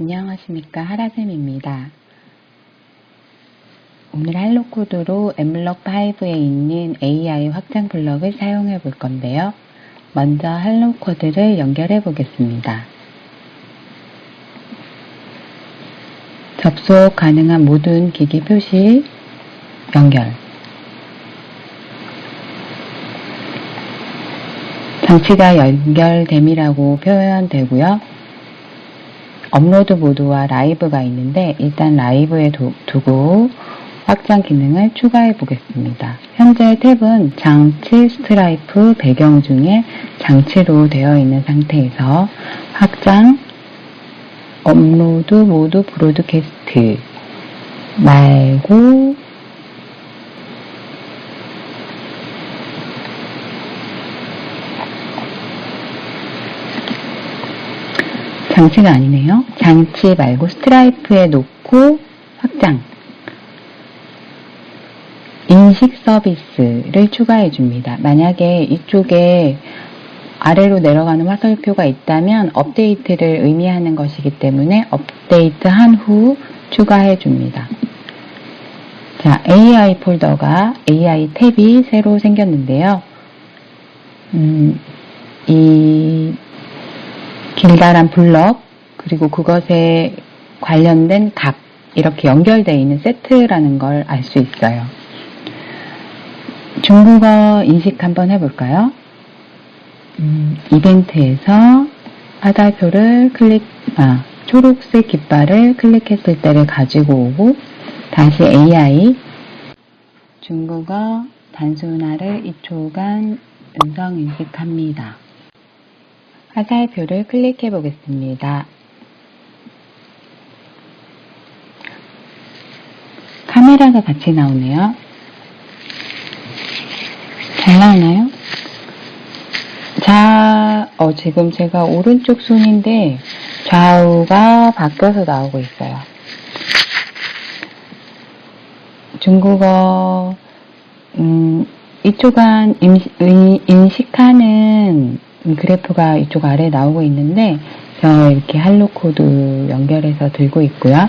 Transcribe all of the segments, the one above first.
안녕하십니까 하라쌤입니다. 오늘 할로 코드로 엠블럭 5에 있는 AI 확장 블럭을 사용해 볼 건데요. 먼저 할로 코드를 연결해 보겠습니다. 접속 가능한 모든 기기 표시 연결 장치가 연결됨이라고 표현되고요. 업로드 모드와 라이브가 있는데 일단 라이브에 두, 두고 확장 기능을 추가해 보겠습니다. 현재 탭은 장치 스트라이프 배경 중에 장치로 되어 있는 상태에서 확장 업로드 모드 브로드캐스트 말고 장치가 아니네요. 장치 말고 스트라이프에 놓고 확장. 인식 서비스를 추가해 줍니다. 만약에 이쪽에 아래로 내려가는 화살표가 있다면 업데이트를 의미하는 것이기 때문에 업데이트 한 후 추가해 줍니다. 자, AI 폴더가 AI 탭이 새로 생겼는데요. 음, 이 길다란 블럭 그리고 그것에 관련된 각 이렇게 연결되어 있는 세트라는 걸 알 수 있어요. 중국어 인식 한번 해볼까요? 음, 이벤트에서 화살표를 클릭, 아, 초록색 깃발을 클릭했을 때를 가지고 오고 다시 AI 중국어 단순화를 2초간 음성 인식합니다. 화살표를 클릭해 보겠습니다. 카메라가 같이 나오네요. 잘 나오나요? 자, 어, 지금 제가 오른쪽 손인데 좌우가 바뀌어서 나오고 있어요. 중국어, 음, 이쪽은 인식하는 그래프가 이쪽 아래에 나오고 있는데 저 이렇게 할로 코드 연결해서 들고 있고요.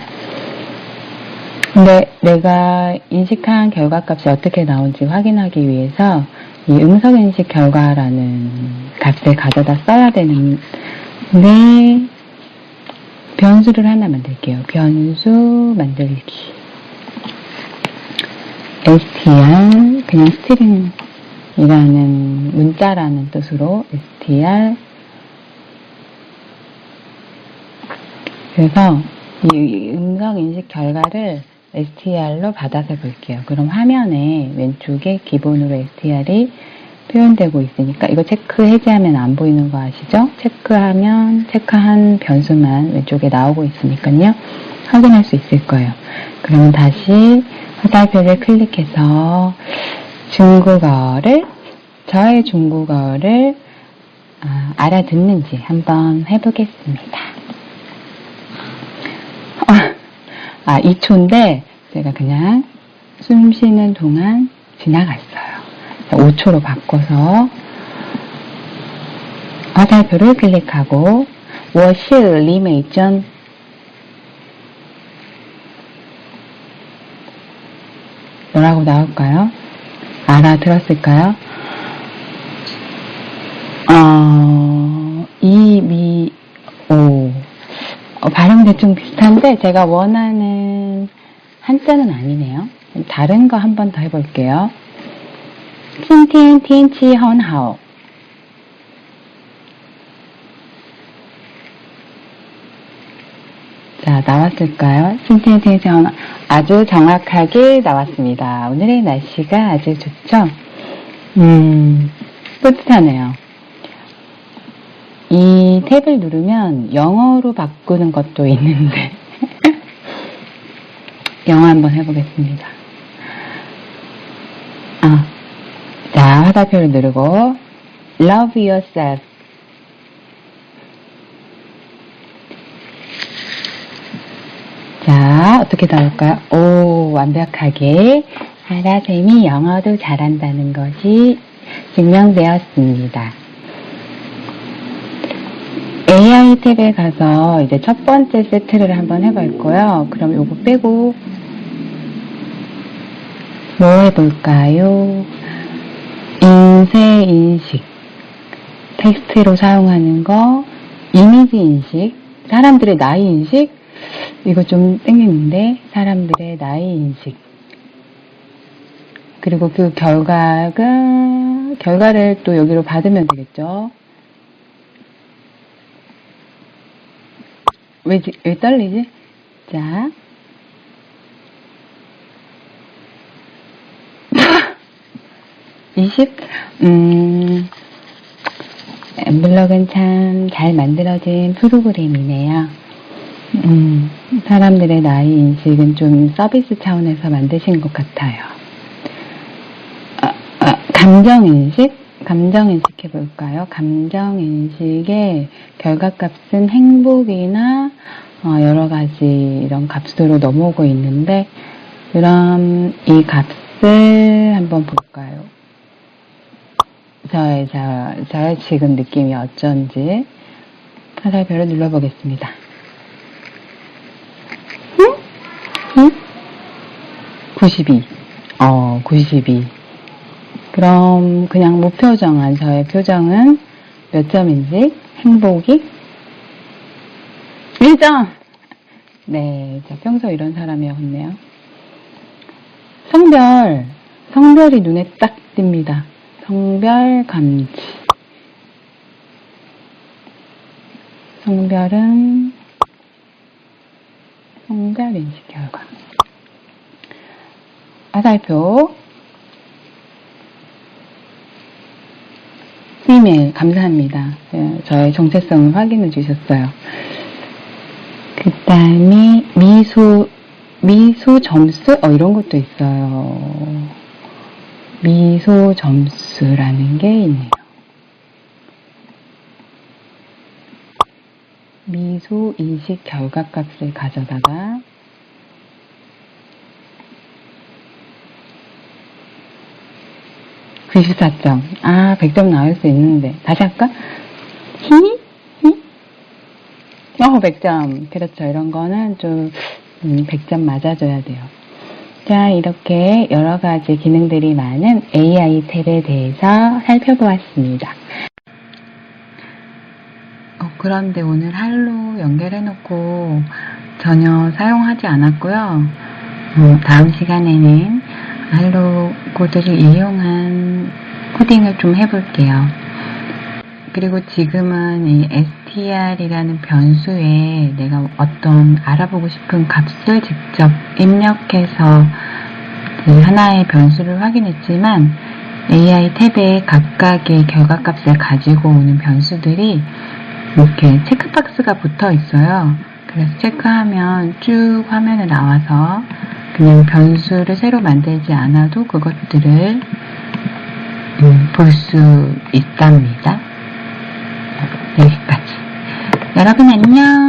근데 내가 인식한 결과값이 어떻게 나온지 확인하기 위해서 이 음성 인식 결과라는 값을 가져다 써야 되는데 변수를 하나 만들게요. 변수 만들기 str 그냥 스트링 이라는 문자라는 뜻으로 str 그래서 이 음성 인식 결과를 str로 받아서 볼게요. 그럼 화면에 왼쪽에 기본으로 str이 표현되고 있으니까 이거 체크 해제하면 안 보이는 거 아시죠? 체크하면 체크한 변수만 왼쪽에 나오고 있으니까요. 확인할 수 있을 거예요. 그러면 다시 화살표를 클릭해서 중국어를 저의 중국어를 아, 알아듣는지 한번 해보겠습니다. 아, 2초인데 제가 그냥 숨 쉬는 동안 지나갔어요. 5초로 바꿔서 화살표를 클릭하고 我是李美珍 뭐라고 나올까요? 알아들었을까요? 어, 발음 대충 비슷한데 제가 원하는 한자는 아니네요. 다른 거 한 번 더 해볼게요. 今天天气很好. 자, 나왔을까요? 今天天气很 아주 정확하게 나왔습니다. 오늘의 날씨가 아주 좋죠? 음, 뿌듯하네요. 이 탭을 누르면 영어로 바꾸는 것도 있는데 영어 한번 해보겠습니다. 아, 자 화살표를 누르고 Love yourself 자 어떻게 나올까요? 오 완벽하게 하라쌤이 영어도 잘한다는 것이 증명되었습니다. AI 탭에 가서 이제 첫 번째 세트를 한번 해볼 거예요. 그럼 요거 빼고 뭐 해볼까요? 인쇄 인식. 텍스트로 사용하는 거, 이미지 인식, 사람들의 나이 인식, 이거 좀 땡기는데, 사람들의 나이 인식. 그리고 그 결과가, 결과를 또 여기로 받으면 되겠죠. 왜, 지- 왜 떨리지? 자. 이십, 음, 엠블럭은 참 잘 만들어진 프로그램이네요. 음, 사람들의 나이 인식은 좀 서비스 차원에서 만드신 것 같아요. 아, 아, 감정 인식? 감정 인식 해볼까요? 감정 인식의 결과값은 행복이나 어, 여러 가지 이런 값으로 넘어오고 있는데, 그럼 이 값을 한번 볼까요? 저의, 저, 저의 지금 느낌이 어쩐지 화살표를 눌러보겠습니다. 응? 응? 92. 어, 92. 그럼 그냥 무표정한 저의 표정은 몇 점인지 행복이 1점! 네, 저 평소 이런 사람이었네요. 성별, 성별이 눈에 딱 띕니다. 성별 감지. 성별은 성별 인식 결과. 화살표. 이메일 감사합니다. 예, 저의 정체성을 확인해 주셨어요. 그 다음에 미소 미소 점수 어 이런 것도 있어요. 미소 점수라는 게 있네요. 미소 인식 결과 값을 가져다가 (94점) 아 (100점) 나올 수 있는데 다시 할까 히? 히? 어 (100점) 그렇죠 이런 거는 좀 음, 100점 맞아줘야 돼요 자, 이렇게 여러 가지 기능들이 많은 AI 탭에 대해서 살펴보았습니다. 어, 그런데 오늘 할로 연결해놓고 전혀 사용하지 않았고요. 어, 다음 시간에는 코드를 이용한 코딩을 좀 해볼게요. 그리고 지금은 이 str이라는 변수에 내가 어떤 알아보고 싶은 값을 직접 입력해서 그 하나의 변수를 확인했지만 AI 탭에 각각의 결과값을 가지고 오는 변수들이 이렇게 체크박스가 붙어 있어요. 그래서 체크하면 쭉 화면에 나와서 그냥 변수를 새로 만들지 않아도 그것들을 음, 볼수 있답니다. 여기까지. 여러분 안녕.